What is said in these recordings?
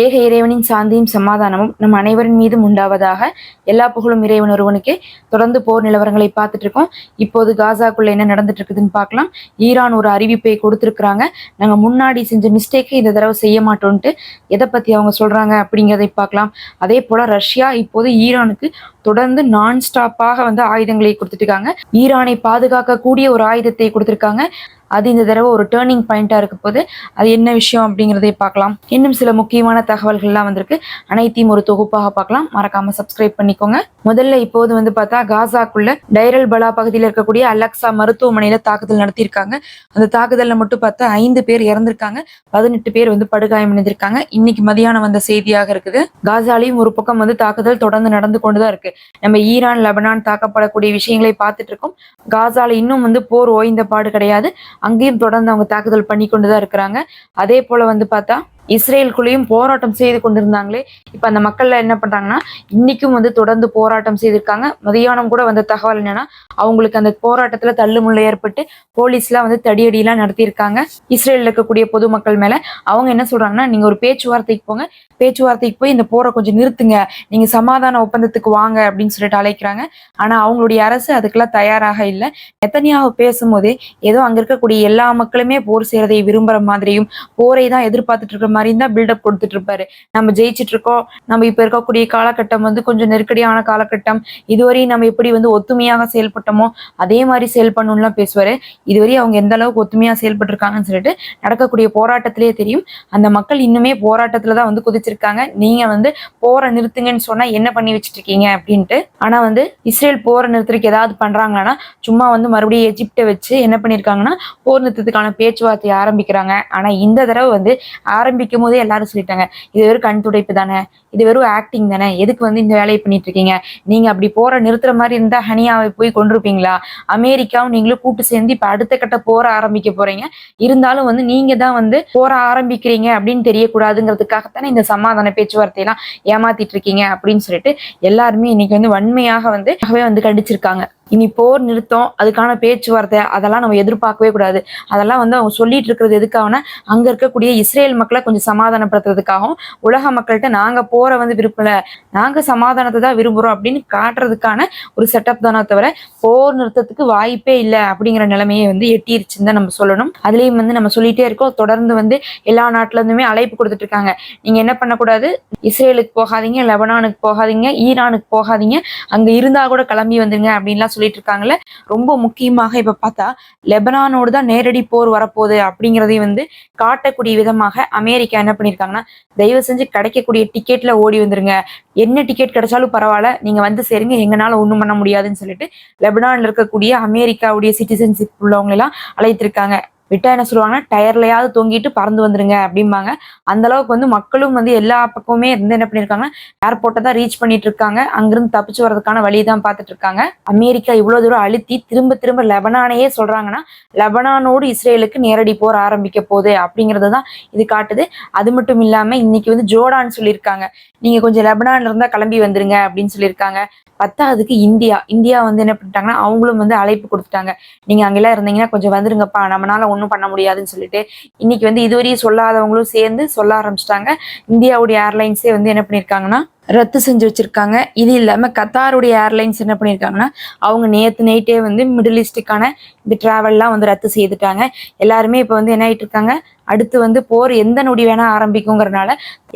ஏக இறைவனின் சாந்தியும் சமாதானமும் நம் அனைவரின் மீதும் உண்டாவதாக எல்லா புகழும் இறைவன் ஒருவனுக்கே. தொடர்ந்து போர் நிலவரங்களை பார்த்துட்டு இருக்கோம். இப்போது காசாக்குள்ள என்ன நடந்துட்டு இருக்குதுன்னு பார்க்கலாம். ஈரான் ஒரு அறிவிப்பை கொடுத்துருக்குறாங்க. நாங்கள் முன்னாடி செஞ்ச மிஸ்டேக்கை இந்த தடவை செய்ய மாட்டோம்ட்டு எதை பற்றி அவங்க சொல்கிறாங்க அப்படிங்கிறதை பார்க்கலாம். அதே போல் ரஷ்யா இப்போது ஈரானுக்கு தொடர்ந்து நான் ஸ்டாப்பாக வந்து ஆயுதங்களை கொடுத்துட்டு இருக்காங்க. ஈரானை பாதுகாக்கக்கூடிய ஒரு ஆயுதத்தை கொடுத்துருக்காங்க. அது இந்த தடவை ஒரு டேர்னிங் பாயிண்டா இருக்க போது அது என்ன விஷயம் அப்படிங்கிறதே பார்க்கலாம். இன்னும் சில முக்கியமான தகவல்கள்லாம் வந்திருக்கு. அனைத்தையும் ஒரு தொகுப்பாக பார்க்கலாம். மறக்காம சப்ஸ்கிரைப் பண்ணிக்கோங்க. முதல்ல இப்போது வந்து பார்த்தா காசாக்குள்ள டைரல் பலா பகுதியில் இருக்கக்கூடிய அலக்சா மருத்துவமனையில தாக்குதல் நடத்தியிருக்காங்க. அந்த தாக்குதலில் மட்டும் பார்த்தா ஐந்து பேர் இறந்திருக்காங்க. பதினெட்டு பேர் வந்து படுகாயமடைந்திருக்காங்க இன்னைக்கு மதியானம் வந்த செய்தியாக இருக்குது. காசாலையும் ஒரு பக்கம் வந்து தாக்குதல் தொடர்ந்து நடந்து கொண்டுதான் இருக்கு. நம்ம ஈரான் லெபனான் தாக்கப்படக்கூடிய விஷயங்களை பார்த்துட்டு இருக்கோம். காசால இன்னும் வந்து போர் ஓய்ந்த பாடு கிடையாது. அங்கேயும் தொடர்ந்து அவங்க தாக்குதல் பண்ணி கொண்டு தான் இருக்கிறாங்க. அதே போல வந்து பார்த்தா இஸ்ரேலுக்குள்ளேயும் போராட்டம் செய்து கொண்டிருந்தாங்களே. இப்போ அந்த மக்கள்ல என்ன பண்றாங்கன்னா இன்னைக்கும் வந்து தொடர்ந்து போராட்டம் செய்திருக்காங்க. மதியானம் கூட வந்த தகவல் என்னன்னா அவங்களுக்கு அந்த போராட்டத்துல தள்ளுமுள்ள ஏற்பட்டு போலீஸ்லாம் வந்து தடியடியெல்லாம் நடத்தியிருக்காங்க. இஸ்ரேலில் இருக்கக்கூடிய பொதுமக்கள் மேல. அவங்க என்ன சொல்றாங்கன்னா நீங்க ஒரு பேச்சுவார்த்தைக்கு போங்க. பேச்சுவார்த்தைக்கு போய் இந்த போரை கொஞ்சம் நிறுத்துங்க. நீங்க சமாதான ஒப்பந்தத்துக்கு வாங்க அப்படின்னு சொல்லிட்டு அழைக்கிறாங்க. ஆனா அவங்களுடைய அரசு அதுக்கெல்லாம் தயாராக இல்லை. எத்தனையாக பேசும்போது ஏதோ அங்க இருக்கக்கூடிய எல்லா மக்களுமே போர் செய்யறதை விரும்புற மாதிரியும் போரை தான் எதிர்பார்த்துட்டு இருக்கிற மாதிரி தான் பில்டப் கொடுத்துட்டு இருப்பாரு. நம்ம ஜெயிச்சுட்டு இருக்கோம். நம்ம இப்ப இருக்கக்கூடிய காலகட்டம் வந்து கொஞ்சம் நெருக்கடியான காலகட்டம். இதுவரையும் நம்ம எப்படி வந்து ஒத்துமையாக செயல்பட்டோமோ அதே மாதிரி செயல்படணும்லாம் பேசுவாரு. இதுவரை அவங்க எந்த அளவுக்கு ஒத்துமையா செயல்பட்டு இருக்காங்கன்னு சொல்லிட்டு நடக்கக்கூடிய போராட்டத்திலேயே தெரியும். அந்த மக்கள் இன்னுமே போராட்டத்துல தான் வந்து வச்சிருக்காங்க. நீங்க வந்து போற நிறுத்துங்கன்னு சொன்னா என்ன பண்ணி வச்சிட்டு இருக்கீங்க அப்படின்ட்டு. ஆனா வந்து இஸ்ரேல் போற நிறுத்துறதுக்கு ஏதாவது பண்றாங்கன்னா சும்மா வந்து மறுபடியும் எஜிப்டை வச்சு என்ன பண்ணிருக்காங்கன்னா போர் நிறுத்தத்துக்கான பேச்சுவார்த்தையை ஆரம்பிக்கிறாங்க. ஆனா இந்த தடவை வந்து ஆரம்பிக்கும் போதே எல்லாரும் சொல்லிட்டாங்க இது வெறும் கண் துடைப்பு தானே இது வெறும் ஆக்டிங் தானே எதுக்கு வந்து இந்த வேலையை பண்ணிட்டு இருக்கீங்க நீங்க அப்படி போற நிறுத்துற மாதிரி இருந்தா ஹனியாவை போய் கொண்டிருப்பீங்களா அமெரிக்காவும் நீங்களும் கூட்டு சேர்ந்து இப்ப அடுத்த கட்ட போற ஆரம்பிக்க போறீங்க. இருந்தாலும் வந்து நீங்க தான் வந்து போற ஆரம்பிக்கிறீங்க அப்படின்னு தெரியக்கூடாதுங்கிறதுக்காகத்தானே இந்த சமாதான பேச்சுவார்த்தையெல்லாம் ஏமாத்திட்டு இருக்கீங்க அப்படின்னு சொல்லிட்டு எல்லாருமே இன்னைக்கு வந்து வன்மையாக வந்து வந்து கண்டிச்சிருக்காங்க. இனி போர் நிறுத்தம் அதுக்கான பேச்சுவார்த்தை அதெல்லாம் நம்ம எதிர்பார்க்கவே கூடாது. அதெல்லாம் வந்து அவங்க சொல்லிட்டு இருக்கிறது எதுக்காகனா அங்க இருக்கக்கூடிய இஸ்ரேல் மக்களை கொஞ்சம் சமாதானப்படுத்துறதுக்காகவும் உலக மக்கள்கிட்ட நாங்க போரை வந்து விரும்பல நாங்க சமாதானத்தை தான் விரும்புறோம் அப்படின்னு காட்டுறதுக்கான ஒரு செட்டப் தானே தவிர போர் நிறுத்தத்துக்கு வாய்ப்பே இல்லை அப்படிங்கிற நிலைமையை வந்து எட்டிருச்சுன்னு தான் நம்ம சொல்லணும். அதுலயும் வந்து நம்ம சொல்லிட்டே இருக்கோம் தொடர்ந்து வந்து எல்லா நாட்டுல இருந்துமே அழைப்பு கொடுத்துட்டு இருக்காங்க. நீங்க என்ன பண்ணக்கூடாது? இஸ்ரேலுக்கு போகாதீங்க லெபனானுக்கு போகாதீங்க ஈரானுக்கு போகாதீங்க அங்க இருந்தா கூட கிளம்பி வந்துருங்க அப்படின்லாம் சொல்லிட்டு இருக்காங்கல்ல ரொம்ப முக்கியமாக இப்ப பார்த்தா லெபனானோடு தான் நேரடி போர் வரப்போகுது அப்படிங்கிறதையும் வந்து காட்டக்கூடிய விதமாக அமெரிக்கா என்ன பண்ணியிருக்காங்கன்னா தயவு செஞ்சு கிடைக்கக்கூடிய டிக்கெட்ல ஓடி வந்துருங்க. என்ன டிக்கெட் கிடைச்சாலும் பரவாயில்ல நீங்க வந்து சேருங்க எங்கனால ஒண்ணும் பண்ண முடியாதுன்னு சொல்லிட்டு லெபனானில் இருக்கக்கூடிய அமெரிக்காவுடைய சிட்டிசன்ஷிப் உள்ளவங்க எல்லாம் அழைத்திருக்காங்க. விட்டா என்ன சொல்லுவாங்கன்னா டயர்லையாவது தொங்கிட்டு பறந்து வந்துருங்க அப்படிம்பாங்க. அந்த அளவுக்கு வந்து மக்களும் வந்து எல்லா பக்கமுமே இருந்து என்ன பண்ணிருக்காங்கன்னா ஏர்போர்ட்டை தான் ரீச் பண்ணிட்டு இருக்காங்க. அங்கிருந்து தப்பிச்சு வர்றதுக்கான வழி தான் பார்த்துட்டு இருக்காங்க. அமெரிக்கா இவ்வளவு தூரம் அழுத்தி திரும்ப திரும்ப லெபனானையே சொல்றாங்கன்னா லெபனானோடு இஸ்ரேலுக்கு நேரடி போர் ஆரம்பிக்க போகுது அப்படிங்கிறது தான் இது காட்டுது. அது மட்டும் இல்லாம இன்னைக்கு வந்து ஜோர்டான் சொல்லியிருக்காங்க. நீங்க கொஞ்சம் லெபனான்ல இருந்தா கிளம்பி வந்துருங்க அப்படின்னு சொல்லியிருக்காங்க. பத்தாவதுக்கு இந்தியா. இந்தியா வந்து என்ன பண்ணிட்டாங்கன்னா அவங்களும் வந்து அழைப்பு கொடுத்துட்டாங்க. நீங்க அங்கெல்லாம் இருந்தீங்கன்னா கொஞ்சம் வந்துருங்கப்பா நம்மளால ஒன்றும் பண்ண முடியாதுன்னு சொல்லிட்டு இன்னைக்கு வந்து இதுவரையும் சொல்லாதவங்களும் சேர்ந்து சொல்ல ஆரம்பிச்சிட்டாங்க. இந்தியாவுடைய ஏர்லைன்ஸே வந்து என்ன பண்ணியிருக்காங்கன்னா ரத்து செஞ்சு வச்சிருக்காங்க. இது இல்லாம கத்தாருடைய ஏர்லைன்ஸ் என்ன பண்ணியிருக்காங்கன்னா அவங்க நேத்து நைட்டே வந்து மிடில் ஈஸ்டுக்கான இந்த டிராவல்லாம் வந்து ரத்து செய்துட்டாங்க. எல்லாருமே இப்போ வந்து என்ன ஆயிட்டு இருக்காங்க அடுத்து வந்து போர் எந்த நொடி வேணா ஆரம்பிக்குங்கிறனால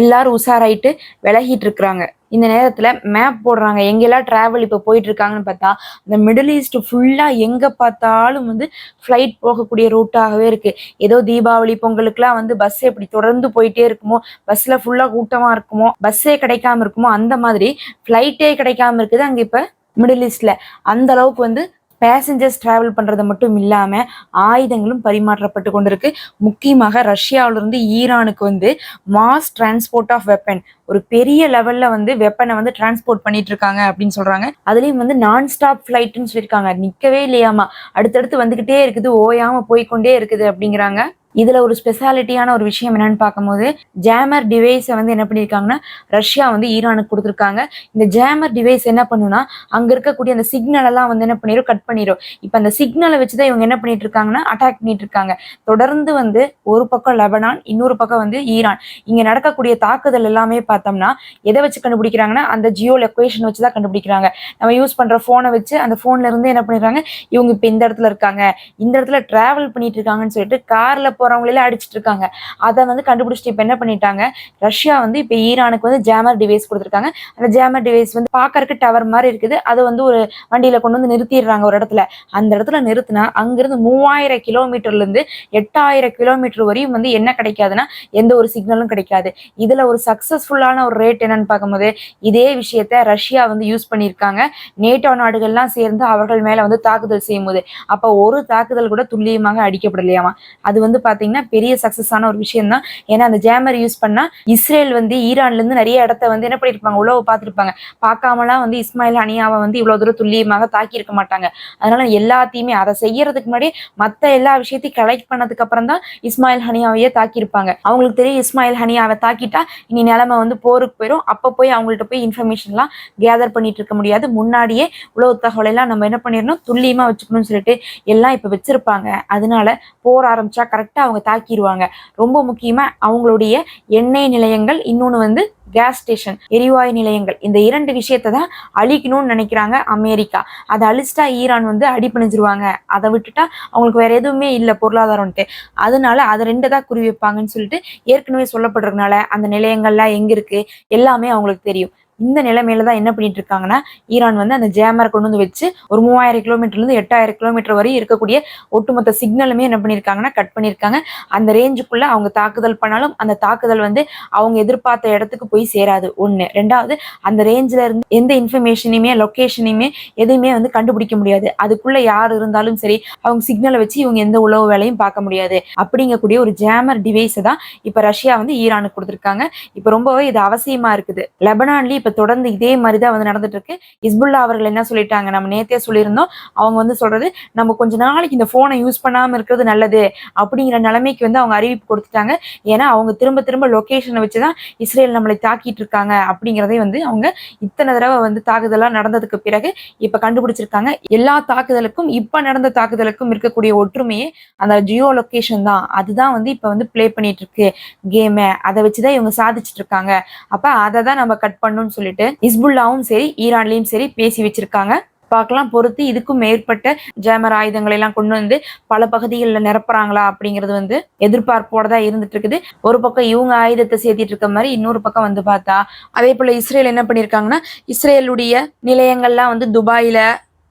எல்லாரும் உஷாராயிட்டு விலகிட்டு இருக்கிறாங்க இந்த நேரத்துல மேப் போடுறாங்க. எங்கெல்லாம் டிராவல் இப்போ போயிட்டு இருக்காங்கன்னு பார்த்தா இந்த மிடில் ஈஸ்ட் ஃபுல்லா எங்க பார்த்தாலும் வந்து ஃப்ளைட் போகக்கூடிய ரூட்டாகவே இருக்கு. ஏதோ தீபாவளி பொங்கலுக்குலாம் வந்து பஸ் எப்படி தொடர்ந்து போயிட்டே இருக்குமோ பஸ்ல ஃபுல்லா கூட்டமா இருக்குமோ பஸ்ஸே கிடைக்காம இருக்குமோ அந்த மாதிரி ஃப்ளைட்டே கிடைக்காம இருக்குது அங்க இப்ப மிடில் ஈஸ்ட்ல அந்த அளவுக்கு வந்து பேசஞ்சர்ஸ் டிராவல் பண்ணுறது மட்டும் இல்லாமல் ஆயுதங்களும் பரிமாற்றப்பட்டு கொண்டிருக்கு. முக்கியமாக ரஷ்யாவிலிருந்து ஈரானுக்கு வந்து மாஸ் டிரான்ஸ்போர்ட் ஆஃப் வெப்பன் ஒரு பெரிய லெவலில் வந்து வெப்பனை வந்து டிரான்ஸ்போர்ட் பண்ணிட்டு இருக்காங்க அப்படின்னு சொல்கிறாங்க அதுலேயும் வந்து நான் ஸ்டாப் ஃப்ளைட்டுன்னு சொல்லியிருக்காங்க நிற்கவே இல்லையாமா? அடுத்தடுத்து வந்துக்கிட்டே இருக்குது. ஓயாமல் போய்க்கொண்டே இருக்குது அப்படிங்கிறாங்க. இதுல ஒரு ஸ்பெஷாலிட்டியான ஒரு விஷயம் என்னன்னு பார்க்கும்போது ஜேமர் டிவைஸை வந்து என்ன பண்ணியிருக்காங்கன்னா ரஷ்யா வந்து ஈரானுக்கு கொடுத்துருக்காங்க. இந்த ஜேமர் டிவைஸ் என்ன பண்ணுன்னா அங்க இருக்கக்கூடிய அந்த சிக்னல் எல்லாம் வந்து என்ன பண்ணிடும் கட் பண்ணிடும் இப்போ அந்த சிக்னலை வச்சுதான் இவங்க என்ன பண்ணிட்டு இருக்காங்கன்னா அட்டாக் பண்ணிட்டு இருக்காங்க. தொடர்ந்து வந்து ஒரு பக்கம் லெபனான் இன்னொரு பக்கம் வந்து ஈரான். இங்க நடக்கக்கூடிய தாக்குதல் எல்லாமே பார்த்தோம்னா எதை வச்சு கண்டுபிடிக்கிறாங்கன்னா அந்த ஜியோ லொக்கேஷன் வச்சு தான் கண்டுபிடிக்கிறாங்க. நம்ம யூஸ் பண்ற போனை வச்சு அந்த போன்ல இருந்து என்ன பண்ணிடுறாங்க இவங்க இப்போ இந்த இடத்துல இருக்காங்க. இந்த இடத்துல டிராவல் பண்ணிட்டு இருக்காங்கன்னு சொல்லிட்டு கார்ல போறவங்களே அடிச்சிட்டு இருக்காங்க. அதை வந்து கண்டுபிடிச்சிட்டு இப்போ என்ன பண்ணிட்டாங்க? ரஷ்யா வந்து இப்போ ஈரானுக்கு வந்து ஜேமர் டிவைஸ் கொடுத்துருக்காங்க. அந்த ஜேமர் டிவைஸ் வந்து பார்க்கறதுக்கு டவர் மாதிரி இருக்குது. அதை வந்து ஒரு வண்டியில கொண்டு வந்து நிறுத்திடுறாங்க ஒரு இடத்துல. அந்த இடத்துல நிறுத்தினா அங்கிருந்து மூவாயிரம் கிலோமீட்டர்ல இருந்து எட்டாயிரம் கிலோமீட்டர் வரையும் வந்து என்ன கிடைக்காதுன்னா எந்த ஒரு சிக்னலும் கிடைக்காது. இதுல ஒரு சக்சஸ்ஃபுல்லான ஒரு ரேட் என்னன்னு பார்க்கும்போது இதே விஷயத்த ரஷ்யா வந்து யூஸ் பண்ணியிருக்காங்க. நேட்டோ நாடுகள்லாம் சேர்ந்து அவர்கள் மேல வந்து தாக்குதல் செய்யும் போது அப்போ ஒரு தாக்குதல் கூட துல்லியமாக அடிக்கப்படலையாமா? அது வந்து பாத்தீங்கன்னா பெரிய சக்சஸான ஒரு விஷயம் தான் ஏன்னா அந்த ஜேமர் யூஸ் பண்ணா இஸ்ரேல் வந்து ஈரான்ல இருந்து நிறைய இடத்த வந்து என்ன பண்ணிருப்பாங்க? உழவு பார்த்துருப்பாங்க. பார்க்காமலாம் வந்து இஸ்மாயில் ஹனியாவை வந்து இவ்வளவு தூரம் துல்லியமாக தாக்கி இருக்க மாட்டாங்க. அதனால எல்லாத்தையுமே அதை செய்யறதுக்கு முன்னாடி மத்த எல்லா விஷயத்தையும் கலெக்ட் பண்ணதுக்கு அப்புறம் தான் இஸ்மாயில் ஹனியாவையே தாக்கியிருப்பாங்க. அவங்களுக்கு தெரியும் இஸ்மாயில் ஹனியாவை தாக்கிட்டா இனி நிலைமை வந்து போருக்கு போயிடும் அப்ப போய் அவங்கள்ட்ட போய் இன்ஃபர்மேஷன்லாம் கேதர் பண்ணிட்டு இருக்க முடியாது. முன்னாடியே உளவு தகவல் எல்லாம் நம்ம என்ன பண்ணிடணும்? துல்லியமா வச்சுக்கணும்னு சொல்லிட்டு எல்லாம் இப்ப வச்சிருப்பாங்க. அதனால போர் ஆரம்பிச்சா கரெக்டா அவங்க தாக்கிடுவாங்க. ரொம்ப முக்கியமா அவங்களுடைய எண்ணெய் நிலையங்கள் இன்னொன்னு வந்து கேஸ் ஸ்டேஷன் எரிவாயு நிலையங்கள். இந்த இரண்டு விஷயத்தை தான் அழிக்கணும்னு நினைக்கிறாங்க அமெரிக்கா. அதை அழிச்சிட்டா ஈரான் வந்து அடிப்பணிஞ்சிருவாங்க அதை விட்டுட்டா அவங்களுக்கு வேற எதுவுமே இல்லை பொருளாதாரம்ட்டு அதனால அதை ரெண்டு தான் குறி வைப்பாங்கன்னு சொல்லிட்டு ஏற்கனவே சொல்லப்படுறதுனால அந்த நிலையங்கள்லாம் எங்க இருக்கு? எல்லாமே அவங்களுக்கு தெரியும். இந்த நிலைமையில தான் என்ன பண்ணிட்டு இருக்காங்கன்னா ஈரான் வந்து அந்த ஜேமரை கொண்டு வந்து வச்சு ஒரு மூவாயிரம் கிலோமீட்டர்ல இருந்து எட்டாயிரம் கிலோமீட்டர் வரை இருக்கக்கூடிய ஒட்டுமொத்த சிக்னலுமே என்ன பண்ணியிருக்காங்கன்னா கட் பண்ணியிருக்காங்க அந்த ரேஞ்சுக்குள்ள அவங்க தாக்குதல் பண்ணாலும் அந்த தாக்குதல் வந்து அவங்க எதிர்பார்த்த இடத்துக்கு போய் சேராது. ஒண்ணு. ரெண்டாவது அந்த ரேஞ்சில் இருந்து எந்த இன்ஃபர்மேஷனையுமே லொக்கேஷனையுமே எதையுமே வந்து கண்டுபிடிக்க முடியாது. அதுக்குள்ள யார் இருந்தாலும் சரி அவங்க சிக்னலை வச்சு இவங்க எந்த உளவு வேலையும் பார்க்க முடியாது. அப்படிங்கக்கூடிய ஒரு ஜேமர் டிவைஸை தான் இப்ப ரஷ்யா வந்து ஈரானுக்கு கொடுத்துருக்காங்க. இப்ப ரொம்பவே இது அவசியமா இருக்குது. லெபனான்லயும் இப்ப தொடர்ந்து இதே மாதிரி தான் வந்து நடந்துட்டு இருக்கு இஸ்புல்லா அவர்கள் என்ன சொல்லிட்டாங்க? நம்ம நேத்தே சொல்லியிருந்தோம். அவங்க வந்து சொல்றது நம்ம கொஞ்ச நாளைக்கு இந்த போனை யூஸ் பண்ணாம இருக்கிறது நல்லது அப்படிங்கிற நிலைமைக்கு வந்து அவங்க அறிவிப்பு கொடுத்துட்டாங்க. ஏன்னா அவங்க திரும்ப திரும்ப லொகேஷனை வச்சுதான் இஸ்ரேல் நம்மளை தாக்கிட்டு இருக்காங்க அப்படிங்கிறதே வந்து அவங்க இத்தனை தடவை வந்து தாக்குதலாக நடந்ததுக்கு பிறகு இப்ப கண்டுபிடிச்சிருக்காங்க. எல்லா தாக்குதலுக்கும் இப்ப நடந்த தாக்குதலுக்கும் இருக்கக்கூடிய ஒற்றுமையே அந்த ஜியோ லொக்கேஷன் தான். அதுதான் வந்து இப்ப வந்து ப்ளே பண்ணிட்டு இருக்கு கேமை அதை வச்சுதான் இவங்க சாதிச்சிட்டு இருக்காங்க. அப்ப அதை தான் நம்ம கட் பண்ணணும்னு சொல்லிட்டு இஸ்புல்லாவும் சரி ஈரான்லயும் சரி பேசி வச்சிருக்காங்க. பார்க்கலாம் பொறுத்து இதுக்கும் மேற்பட்ட ஜேமர் ஆயுதங்களை எல்லாம் கொண்டு வந்து பல பகுதிகளில் நிரப்புறாங்களா அப்படிங்கிறது வந்து எதிர்பார்ப்போட தான் இருந்துட்டு இருக்குது. ஒரு பக்கம் இவங்க ஆயுதத்தை சேர்த்திட்டு இருக்க மாதிரி இன்னொரு பக்கம் வந்து பார்த்தா அதே போல இஸ்ரேல் என்ன பண்ணியிருக்காங்கன்னா இஸ்ரேலுடைய நிலையங்கள்லாம் வந்து துபாயில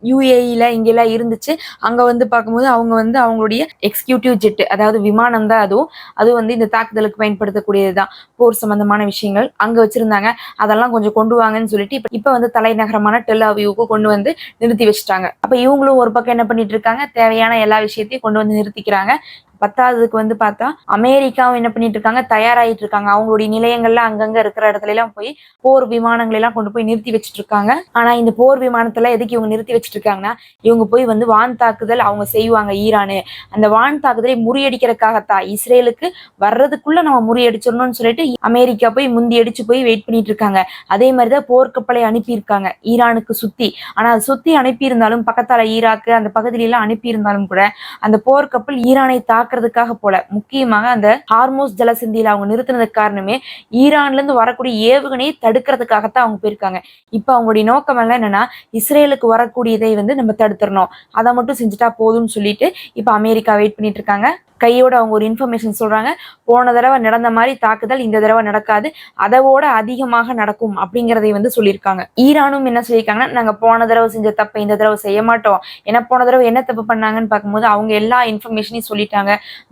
யூஏஇல இங்கெல்லாம் இருந்துச்சு. அங்க வந்து பார்க்கும்போது அவங்க வந்து அவங்களுடைய எக்ஸிக்யூட்டிவ் ஜெட் அதாவது விமானம் தான் அதுவும். அது வந்து இந்த தாக்குதலுக்கு பயன்படுத்தக்கூடியது தான் போர் சம்பந்தமான விஷயங்கள் அங்க வச்சிருந்தாங்க. அதெல்லாம் கொஞ்சம் கொண்டு வாங்கன்னு சொல்லிட்டு இப்ப இப்போ வந்து தலைநகரமான டெல்லாவியூக்கு கொண்டு வந்து நிறுத்தி வச்சுட்டாங்க. அப்ப இவங்களும் ஒரு பக்கம் என்ன பண்ணிட்டு இருக்காங்க? தேவையான எல்லா விஷயத்தையும் கொண்டு வந்து நிறுத்திக்கிறாங்க. பத்தாவதுக்கு வந்து பார்த்தா அமெரிக்காவும் என்ன பண்ணிட்டு இருக்காங்க? தயாராகிட்டு இருக்காங்க. அவங்களுடைய நிலையங்கள்ல அங்கங்க இருக்கிற இடத்துல எல்லாம் போய் போர் விமானங்களை எல்லாம் கொண்டு போய் நிறுத்தி வச்சுட்டு இருக்காங்க. ஆனா இந்த போர் விமானத்துல எதுக்கு இவங்க நிறுத்தி வச்சுட்டு இருக்காங்கன்னா இவங்க போய் வந்து வான் தாக்குதல் அவங்க செய்வாங்க ஈரானு. அந்த வான் தாக்குதலை முறியடிக்கிறதுக்காகத்தான். இஸ்ரேலுக்கு வர்றதுக்குள்ள நம்ம முறியடிச்சிடணும்னு சொல்லிட்டு அமெரிக்கா போய் முந்தி அடிச்சு போய் வெயிட் பண்ணிட்டு இருக்காங்க. அதே மாதிரிதான் போர்க்கப்பலை அனுப்பியிருக்காங்க ஈரானுக்கு சுத்தி. ஆனா அது சுத்தி அனுப்பியிருந்தாலும் பக்கத்தால ஈராக்கு அந்த பகுதியில எல்லாம் அனுப்பியிருந்தாலும் கூட அந்த போர்க்கப்பல் ஈரானை தாக்குறதுக்காக போல. முக்கியமாக அந்த ஹார்மோஸ் ஜலசந்தியில அவங்க நிறுத்தினதுக்கு காரணமே ஈரான்ல இருந்து வரக்கூடிய ஏவுகணையை தடுக்கிறதுக்காகத்தான் அவங்க போயிருக்காங்க. இப்ப அவங்களுடைய நோக்கம் எல்லாம் என்னன்னா இஸ்ரேலுக்கு வரக்கூடியதை வந்து நம்ம தடுத்துடணும் அதை மட்டும் செஞ்சுட்டா போதும்னு சொல்லிட்டு இப்ப அமெரிக்கா வெயிட் பண்ணிட்டு இருக்காங்க. கையோட அவங்க ஒரு இன்ஃபர்மேஷன் சொல்றாங்க. போன தடவை நடந்த மாதிரி தாக்குதல் இந்த தடவை நடக்காது. அதோட அதிகமாக நடக்கும் அப்படிங்கிறதை வந்து சொல்லியிருக்காங்க. ஈரானும் என்ன சொல்லியிருக்காங்கன்னா நாங்க போன தடவை செஞ்ச தப்பை இந்த தடவை செய்ய மாட்டோம். ஏன்னா போன தடவை என்ன தப்பு பண்ணாங்கன்னு பார்க்கும்போது அவங்க எல்லா இன்ஃபர்மேஷனையும் சொல்லிட்டாங்க.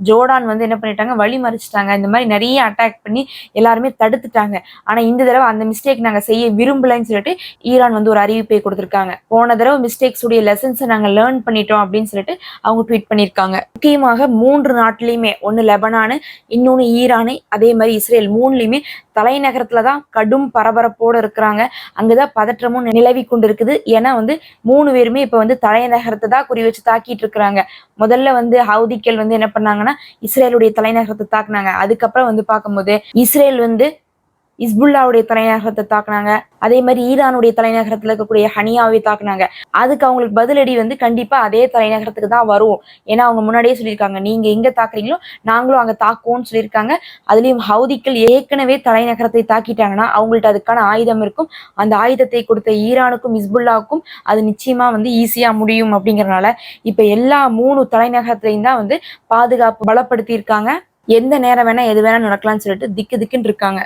ஜோர்டான் வந்து என்ன பண்ணிட்டாங்க? வழி மறிச்சிட்டாங்க. இந்த மாதிரி நிறைய அட்டாக் பண்ணி எல்லாருமே தடுத்துட்டாங்க. ஆனா இந்த தடவை அந்த மிஸ்டேக் நாங்க செய்ய விரும்பலைன்னு சொல்லிட்டு ஈரான் வந்து ஒரு அறிவிப்பை கொடுத்திருக்காங்க. போன தடவை மிஸ்டேக்ஸ் உடைய லெசன்ஸை நாங்க லேர்ன் பண்ணிட்டோம் அப்படின்னு சொல்லிட்டு அவங்க ட்வீட் பண்ணியிருக்காங்க. முக்கியமாக மூன்று நாட்டிலையுமே ஒன்று லெபனானு இன்னொன்று ஈரானு அதே மாதிரி இஸ்ரேல் மூணுலையுமே தலைநகரத்துல தான் கடும் பரபரப்போடு இருக்கிறாங்க. அங்கதான் பதற்றமும் நிலவி கொண்டு இருக்குது ஏன்னா வந்து மூணு பேருமே இப்போ வந்து தலைநகரத்தை தான் குறி வச்சு தாக்கிட்டு இருக்கிறாங்க. முதல்ல வந்து ஹவுதிக்கல் வந்து என்ன பண்ணாங்கன்னா இஸ்ரேலுடைய தலைநகரத்தை தாக்குனாங்க. அதுக்கப்புறம் வந்து பார்க்கும்போது இஸ்ரேல் வந்து இஸ்புல்லாவுடைய தலைநகரத்தை தாக்குனாங்க. அதே மாதிரி ஈரானுடைய தலைநகரத்துல இருக்கக்கூடிய ஹனியாவை தாக்குனாங்க. அதுக்கு அவங்களுக்கு பதிலடி வந்து கண்டிப்பா அதே தலைநகரத்துக்கு தான் வரும். ஏன்னா அவங்க முன்னாடியே சொல்லியிருக்காங்க. நீங்க எங்க தாக்குறீங்களோ நாங்களும் அங்க தாக்குவோம்னு சொல்லியிருக்காங்க. அதுலயும் ஹவுதிக்கள் ஏற்கனவே தலைநகரத்தை தாக்கிட்டாங்கன்னா அவங்கள்ட்ட அதுக்கான ஆயுதம் இருக்கும். அந்த ஆயுதத்தை கொடுத்த ஈரானுக்கும் இஸ்புல்லாவுக்கும் அது நிச்சயமா வந்து ஈஸியா முடியும் அப்படிங்கறனால இப்ப எல்லா மூணு தலைநகரத்திலையும் தான் வந்து பாதுகாப்பு பலப்படுத்தி இருக்காங்க எந்த நேரம் வேணா எது வேணா நடக்கலாம்னு சொல்லிட்டு திக்கு திக்குன்னு இருக்காங்க.